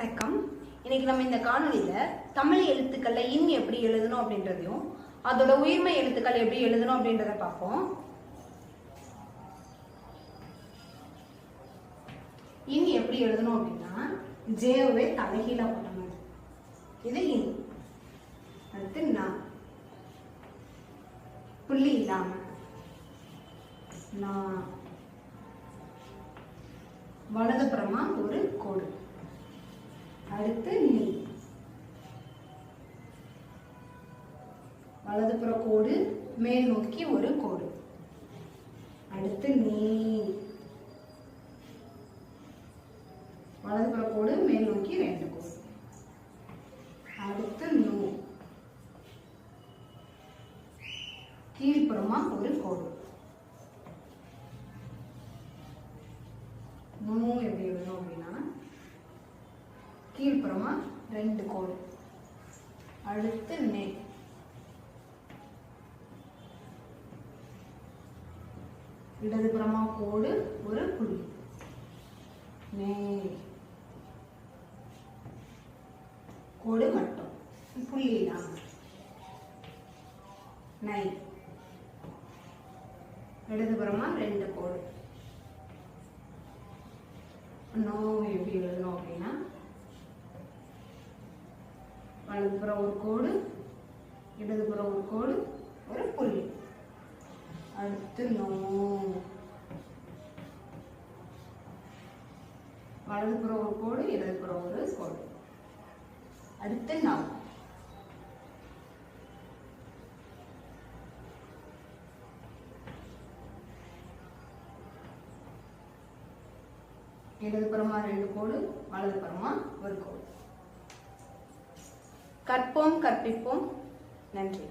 வணக்கம். இன்னைக்கு நம்ம இந்த காணொலியில் தமிழ் எழுத்துக்கள்ல இன் எப்படி எழுதணும் அப்படின்றதையும் அதோட உயிர்மை எழுத்துக்கள் எப்படி எழுதணும் அப்படின்றத பார்ப்போம். இன் எப்படி எழுதணும் அப்படின்னா ஜேவை தலைகீழ போட்ட இது இன். அடுத்து நான் புள்ளி இல்லாம. நான் வலதுபுறமா ஒரு கோடு. அடுத்து நீ வலதுபுற கோடு மேல் நோக்கி ஒரு கோடு. அடுத்து நீ வலதுபுற கோடு மேல் நோக்கி ரெண்டு கோடு. அடுத்து நூ. கீழ்ப்புறமா ஒரு கோடு. நூ எப்படி எழுதணும் அப்படின்னா கீழ்ப்புறமா ரெண்டு கோடு. அடுத்து மே இடதுபுறமா கோடு ஒரு புள்ளி. நே. கோடு மட்டும். புள்ளி இல்லாம நை. இடதுபுறமா ரெண்டு கோடு. நோ எப்படி எழுதணும் அப்படின்னா வலதுபுறம் ஒரு கோடு இடதுபுறம் ஒரு கோடு ஒரு புள்ளி. அடுத்து நோ. வலதுபுறம் ஒரு கோடு இடதுபுறம் ஒரு கோடு. அடுத்து நவ் இடதுபுறமா ரெண்டு கோடு வலதுபுறமா ஒரு கோடு. கற்போம் கற்பிப்போம். நன்றி.